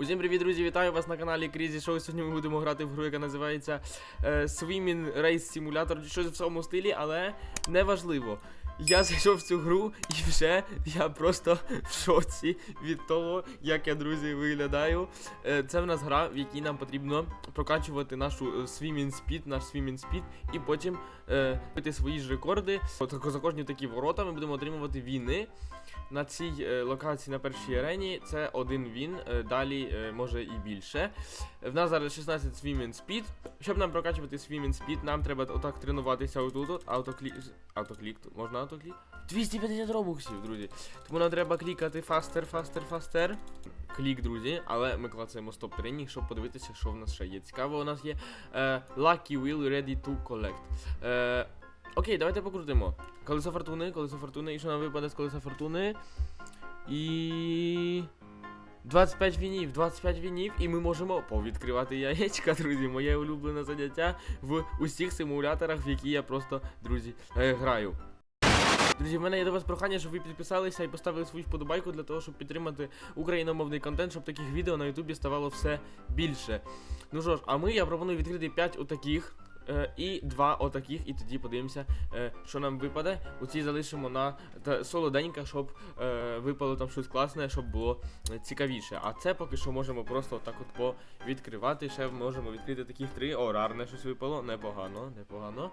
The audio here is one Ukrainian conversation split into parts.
Усім привіт, друзі! Вітаю вас на каналі Crazy Show. Сьогодні ми будемо грати в гру, яка називається е, Swimming Race Simulator, щось в цьому стилі, але неважливо. Я зайшов в цю гру і вже я просто в шоці від того, як я, друзі, виглядаю. Е, це в нас гра, в якій нам потрібно прокачувати нашу е, swimming speed, наш swimming speed, і потім е, бити свої ж рекорди. От за кожні такі ворота ми будемо отримувати війни. На цій е, локації на першій арені це один він, е, далі е, може і більше. В нас зараз 16 swimming speed. Щоб нам прокачувати swimming speed, нам треба отак тренуватися отут. от, Автоклік. Автоклік. Можна автоклік? 250 робоксів, друзі. Тому нам треба клікати faster, faster, faster. Клік, друзі, але ми клацаємо стоп тренінг, щоб подивитися, що в нас ще є. Цікаво, у нас є е, Lucky Wheel Ready to Collect. Е, окей, давайте покрутимо. Колесо фортуни, колесо фортуни. І що нам випаде з колеса фортуни? І. 25 вінів, 25 вінів, і ми можемо повідкривати яєчка, друзі. Моє улюблене заняття в усіх симуляторах, в які я просто, друзі, граю. Друзі, в мене є до вас прохання, щоб ви підписалися і поставили свою вподобайку для того, щоб підтримати україномовний контент, щоб таких відео на Ютубі ставало все більше. Ну що ж, а ми я пропоную відкрити 5 отаких. Е, І два отаких, і тоді подивимося, е, що нам випаде. Оці залишимо на та, солоденька, щоб е, випало там щось класне, щоб було цікавіше. А це поки що можемо просто отак от повідкривати. Ще можемо відкрити таких три. О, рарне щось випало. Непогано, непогано.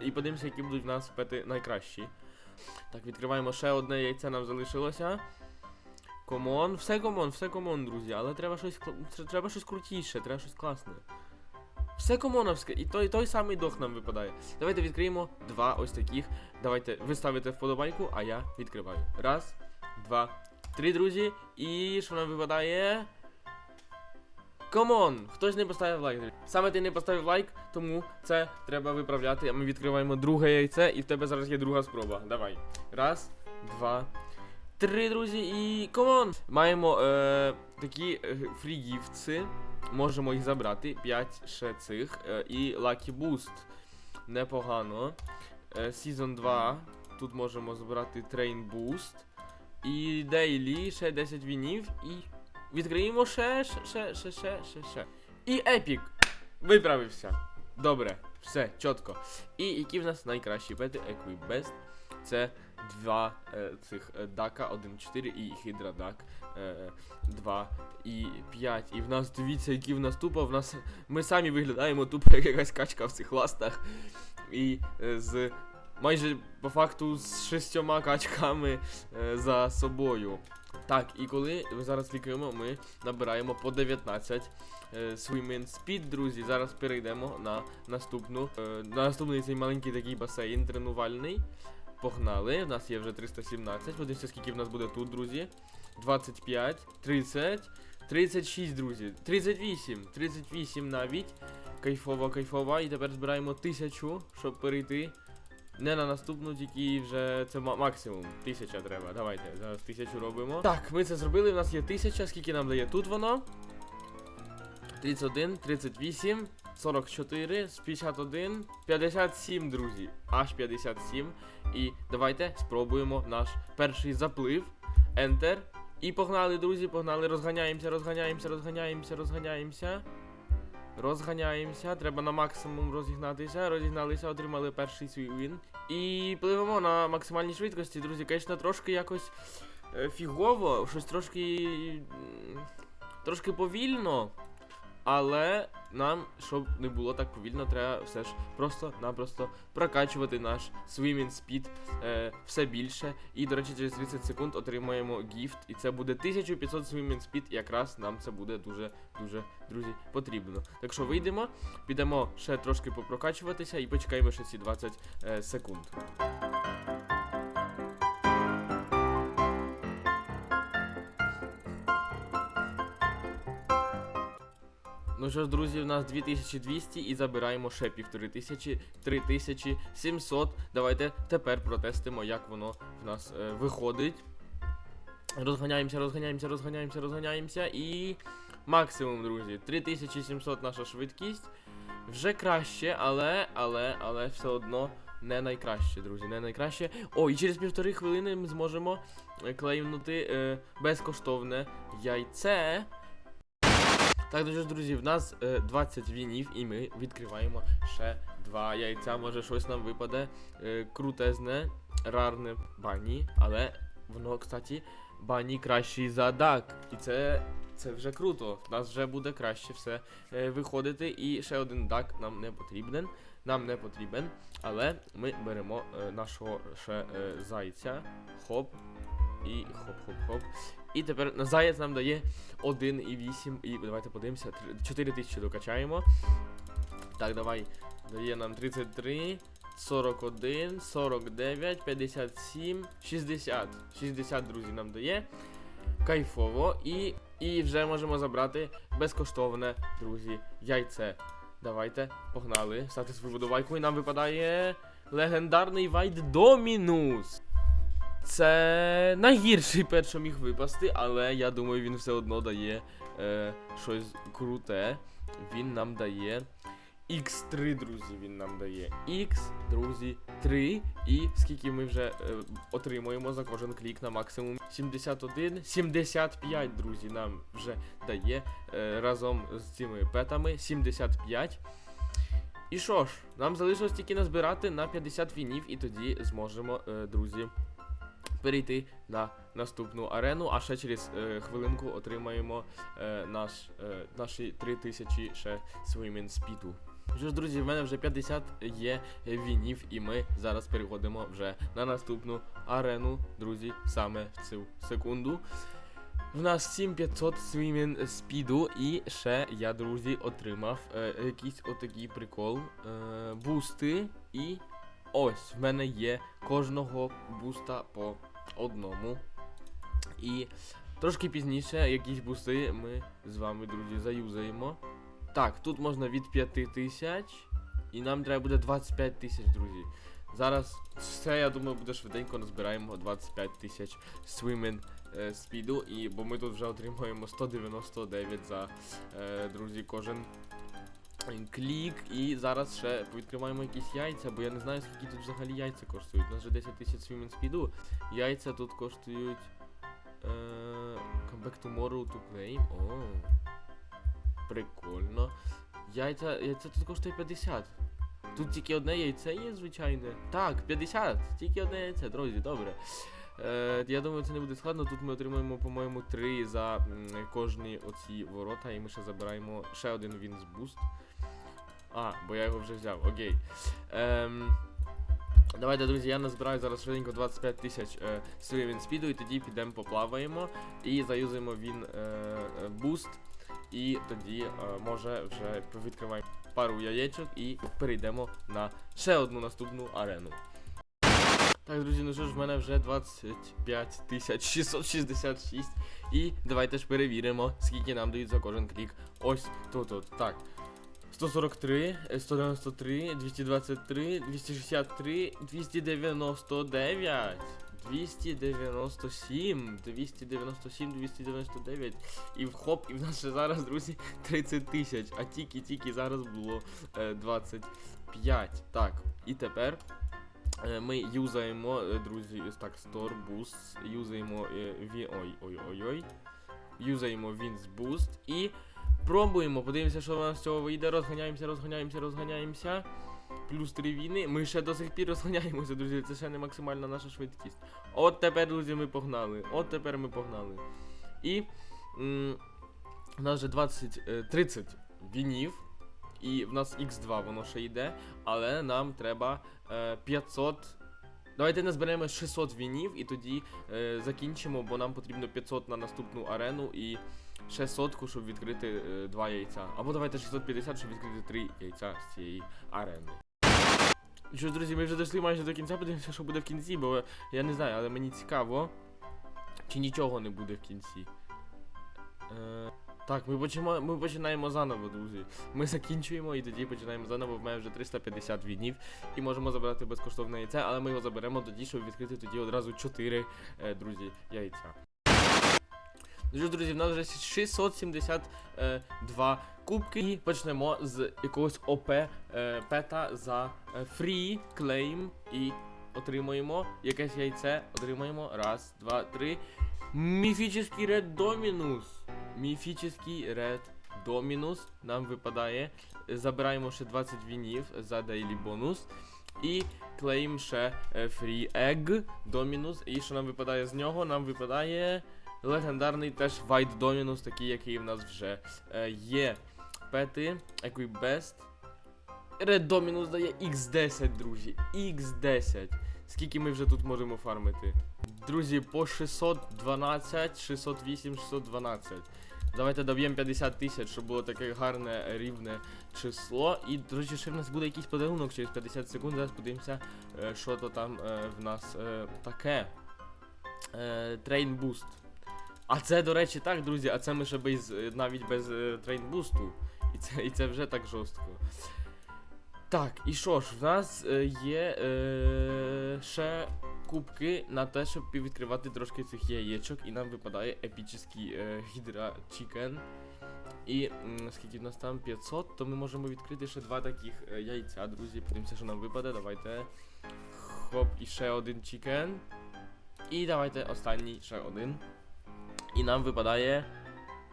І подивимося, які будуть в нас пети найкращі. Так, відкриваємо ще одне яйце, нам залишилося. Комон, все комон, все комон, друзі, але треба щось треба щось крутіше, треба щось класне. Все комоновське, і той, той самий дох нам випадає. Давайте відкриємо два ось таких. Давайте ви ставите вподобайку, а я відкриваю. Раз, два, три, друзі. І що нам випадає? Комон! Хтось не поставив лайк. Саме ти не поставив лайк, тому це треба виправляти. А ми відкриваємо друге яйце, і в тебе зараз є друга спроба. Давай. Раз, два, три, друзі, і комон! Маємо е, такі е, фрігівці. Можемо їх забрати. 5 ще цих. Е, і Lucky Boost. Непогано. Е, Season 2. Тут можемо збирати Train Boost. І Daily, ще 10 вінів. І відкриємо ще, ще, ще, ще, ще, ще. І Епік. Виправився. Добре, все, чітко. І які в нас найкращі пети Equip Best. Це два е, цих е, дака, 1-4 і Duck е, 2 і 5. І в нас дивіться, які в нас тупо. В нас ми самі виглядаємо тупо як якась качка в цих ластах. І е, з майже по факту з шістьома качками е, за собою. Так, і коли ми зараз клікаємо, ми набираємо по 19 е, Swimming Speed, друзі. Зараз перейдемо на наступну. Е, на наступний цей маленький такий басейн тренувальний. Погнали. У нас є вже 317. Подивіться, скільки в нас буде тут, друзі. 25, 30, 36, друзі. 38, 38 навіть. Кайфова, кайфова. І тепер збираємо 1000, щоб перейти. Не на наступну, тільки вже це максимум. Тисяча треба. Давайте, зараз тисячу робимо. Так, ми це зробили. У нас є тисяча. Скільки нам дає тут воно? 31, 38, 44, з 51, 57, друзі. Аж 57. І давайте спробуємо наш перший заплив. Enter. І погнали, друзі, погнали. Розганяємося, розганяємося, розганяємося, розганяємося. Розганяємося, треба на максимум розігнатися. Розігналися, отримали перший свій він. І пливемо на максимальній швидкості, друзі. Звісно, трошки якось е, фігово, щось трошки. трошки повільно. Але нам, щоб не було так повільно, треба все ж просто-напросто прокачувати наш swimming speed е, все більше. І, до речі, через 30 секунд отримаємо гіфт. І це буде 1500 swimming speed. Якраз нам це буде дуже-дуже, друзі, потрібно. Так що вийдемо, підемо ще трошки попрокачуватися і почекаємо ще ці 20 е, секунд. Ну що ж, друзі, у нас 2200 і забираємо ще півтори тисячі, 3700. Давайте тепер протестимо, як воно в нас е, виходить. Розганяємося, розганяємося, розганяємося, розганяємося і. Максимум, друзі. 3700 наша швидкість. Вже краще, але, але, але все одно не найкраще, друзі, не найкраще. О, і через півтори хвилини ми зможемо е, клеймнути е, безкоштовне яйце. Так, ну що ж, друзі, в нас е, 20 вінів, і ми відкриваємо ще два яйця. Може щось нам випаде е, крутезне, рарне бані, але воно, кстати, бані кращий за дак. І це, це вже круто. В нас вже буде краще все е, виходити. І ще один дак нам не потрібен. Нам не потрібен, але ми беремо е, нашого ще е, зайця. Хоп. І хоп-хоп-хоп. І тепер на заяць нам дає 1,8. І давайте подивимося. 4 тисячі докачаємо. Так, давай. Дає нам 33, 41, 49, 57, 60. 60, друзі, нам дає. Кайфово. І, і вже можемо забрати безкоштовне, друзі, яйце. Давайте, погнали. Ставте свою водовайку і нам випадає легендарний Вайт Домінус. Це найгірший пет, що міг випасти, але я думаю, він все одно дає е, щось круте. Він нам дає X3, друзі, він нам дає. X, друзі, 3. І скільки ми вже е, отримуємо за кожен клік на максимум 71, 75, друзі, нам вже дає е, разом з цими петами 75. І що ж, нам залишилось тільки назбирати на 50 вінів, і тоді зможемо, е, друзі, перейти на наступну арену, а ще через е, хвилинку отримаємо е, наш, е, наші 3000 ще своїм спіду. Що ж, друзі, в мене вже 50 є вінів, і ми зараз переходимо вже на наступну арену, друзі, саме в цю секунду. В нас 7500 свімін спіду, і ще я, друзі, отримав е, якийсь отакий прикол. Е, бусти. І ось в мене є кожного буста по одному. І трошки пізніше якісь бусти ми з вами, друзі, заюзаємо. Так, тут можна від 5 тисяч, і нам треба буде 25 тисяч, друзі. Зараз все, я думаю, буде швиденько назбираємо 25 тисяч свимен е, спіду, і бо ми тут вже отримуємо 199 за е, друзі, кожен клік. І зараз ще відкриваємо якісь яйця, бо я не знаю, скільки тут взагалі яйця коштують. У нас вже 10 тисяч свимен спіду. Яйця тут коштують. Е, come back tomorrow to play. О. Прикольно. Яйця, яйця тут коштує 50. Тут тільки одне яйце є, звичайне. Так, 50. Тільки одне яйце, друзі, добре. Е, я думаю, це не буде складно. Тут ми отримуємо, по-моєму, 3 за кожні оці ворота, і ми ще забираємо ще один Вінс буст. А, бо я його вже взяв, окей. Ем, давайте, друзі, я назбираю зараз швиденько 25 тисяч е, свій спіду, і тоді підемо поплаваємо і заюзаємо він е, е, буст. І тоді, е, може, вже відкриваємо пару яєчок і перейдемо на ще одну наступну арену. Так, друзі, ну що ж, в мене вже 25 666. І давайте ж перевіримо, скільки нам дають за кожен клік. Ось тут от. Так. 143, е, 193, 223, 263, 299, 297, 297, 299. І в хоп, і в нас ще зараз, друзі, 30 тисяч. А тільки-тільки зараз було е, 25. Так, і тепер е, ми юзаємо, е, друзі, так, Store Boost, юзаємо е, ой, ой, ой, ой. Юзаємо Vince Boost і пробуємо. Подивимося, що у нас з цього вийде. Розганяємося, розганяємося, розганяємося. Плюс 3 війни. Ми ще до сих пір розганяємося, друзі. Це ще не максимальна наша швидкість. От тепер, друзі, ми погнали. От тепер ми погнали. І у нас вже 20, е, 30 вінів. І в нас X2 воно ще йде, але нам треба е, 500. Давайте назберемо 600 вінів і тоді е, закінчимо, бо нам потрібно 500 на наступну арену і ще сотку, щоб відкрити е, два яйця. Або давайте 650, щоб відкрити три яйця з цієї арени. Що ж, друзі, ми вже дійшли майже до кінця, подивимося, що буде в кінці, бо я не знаю, але мені цікаво, чи нічого не буде в кінці. Е, так, ми починаємо, ми починаємо заново, друзі. Ми закінчуємо і тоді починаємо заново. В мене вже 350 віднів і можемо забрати безкоштовне яйце, але ми його заберемо тоді, щоб відкрити тоді одразу 4, е, друзі, яйця. Ну друзі, в нас вже 672 кубки. І почнемо з якогось ОП е, пета за е, free claim і отримуємо якесь яйце. Отримуємо. Раз, два, три. Міфічний Red Dominus. Міфічний Red Домінус нам випадає. Забираємо ще 20 вінів за дейлі бонус. І клеїмо ще е, Free Egg Домінус. І що нам випадає з нього? Нам випадає легендарний теж White Dominus, такий, який в нас вже е, є. Пети, Best. Red Dominus дає X10, друзі. X10. Скільки ми вже тут можемо фармити? Друзі, по 612, 608, 612. Давайте доб'ємо 50 тисяч, щоб було таке гарне рівне число. І, до речі, ще в нас буде якийсь подарунок через 50 секунд. Зараз подивимося, е, що то там е, в нас е, таке. Трейн буст. А це, до речі, так, друзі, а це ми ще без, навіть без е, трейн. І це, і це вже так жорстко. Так, і що ж, в нас є ще кубки на те, щоб відкривати трошки цих яєчок, і нам випадає епічний е, Hydra Chicken. І м, скільки в нас там 500, то ми можемо відкрити ще два таких е, яйця, друзі. Подивимося, що нам випаде. Давайте. Хоп, і ще один чікен. І давайте останній ще один. І нам випадає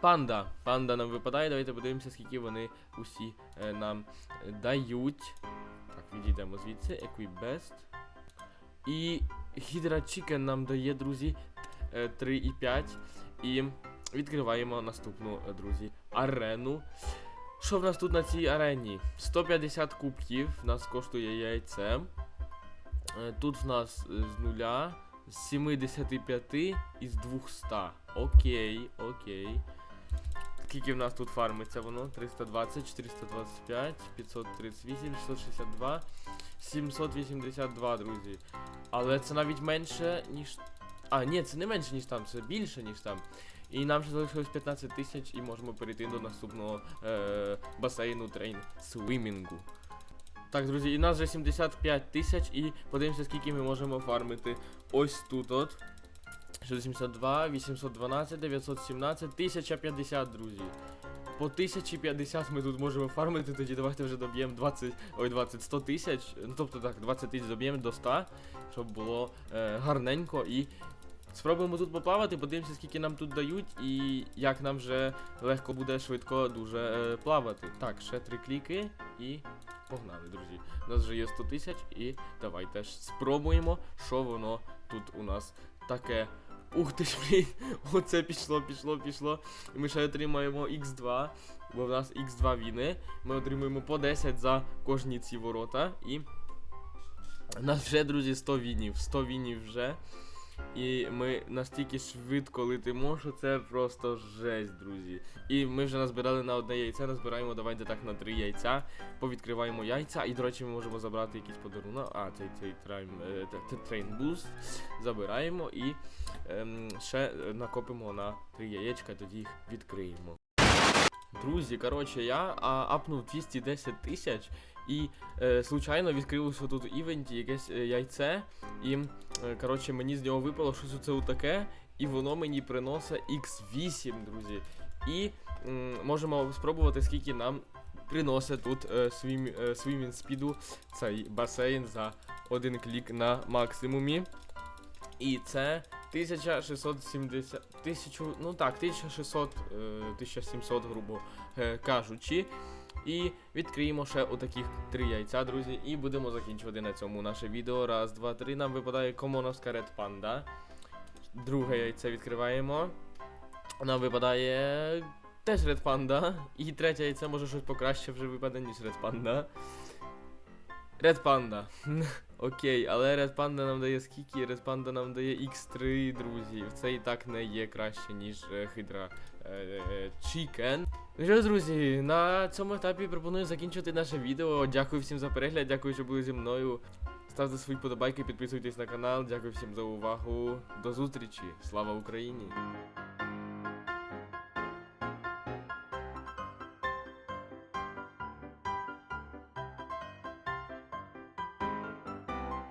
панда. Панда нам випадає. Давайте подивимося, скільки вони усі е, нам е, дають. Так, відійдемо звідси. Equibest. І Hydra Chicken нам дає, друзі, е, 3,5. І відкриваємо наступну, е, друзі, арену. Що в нас тут на цій арені? 150 кубків, нас коштує яйце. Е, Тут в нас е, з нуля, з 75 і з 200. Окей, окей. Скільки в нас тут фармиться воно? 320, 425, 538, 662, 782, друзі. Але це навіть менше, ніж. А, ні, це не менше, ніж там, це більше, ніж там. І нам ще залишилось 15 тисяч і можемо перейти до наступного е, басейну трейн свімінгу. Так, друзі, і нас вже 75 тисяч, і подивимося, скільки ми можемо фармити ось тут от. 672, 812, 917, 1050, друзі. По 1050 ми тут можемо фармити, тоді давайте вже доб'ємо 20, ой, 20, 100 тисяч. Ну тобто так, 20 тисяч доб'ємо до 100, щоб було е, гарненько і. Спробуємо тут поплавати, подивимося, скільки нам тут дають, і як нам вже легко буде швидко дуже е, плавати. Так, ще три кліки і погнали, друзі. У нас вже є 100 тисяч, і давайте ж спробуємо, що воно тут у нас таке. Ух ти ж, блін, оце пішло, пішло, пішло. І ми ще отримаємо X2, бо в нас X2 війни. Ми отримуємо по 10 за кожні ці ворота. І у нас вже, друзі, 100 вінів. 100 вінів вже. І ми настільки швидко летимо, що це просто жесть, друзі. І ми вже назбирали на одне яйце, назбираємо давайте так на три яйця. Повідкриваємо яйця. І, до речі, ми можемо забрати якийсь подарунок. А, цей цей трейн, е, трейн буст. Забираємо і ем, ще накопимо на три яєчка, тоді їх відкриємо. Друзі, коротше, я а, апнув 210 тисяч і е, случайно відкрилося тут в івенті якесь е, яйце. І е, коротше, мені з нього випало щось оце таке, і воно мені приносить X8, друзі. І м, можемо спробувати, скільки нам приносить тут е, свім, е, спіду цей басейн за один клік на максимумі. І це 1670, 1000, ну так, 1600, е, 1700, грубо е, кажучи. І відкриємо ще отаких три яйця, друзі, і будемо закінчувати на цьому наше відео. Раз, два, три. Нам випадає комоновська Red Panda. Друге яйце відкриваємо. Нам випадає теж Red Panda. І третє яйце може щось покраще вже випаде, ніж Red Panda. Red Panda. Окей, але Red Panda нам дає скільки? Red Panda нам дає X3, друзі. Це і так не є краще, ніж е, Hydra е, е, Chicken. Ну що, друзі, на цьому етапі пропоную закінчити наше відео. Дякую всім за перегляд, дякую, що були зі мною. Ставте свої подобайки, підписуйтесь на канал. Дякую всім за увагу. До зустрічі. Слава Україні!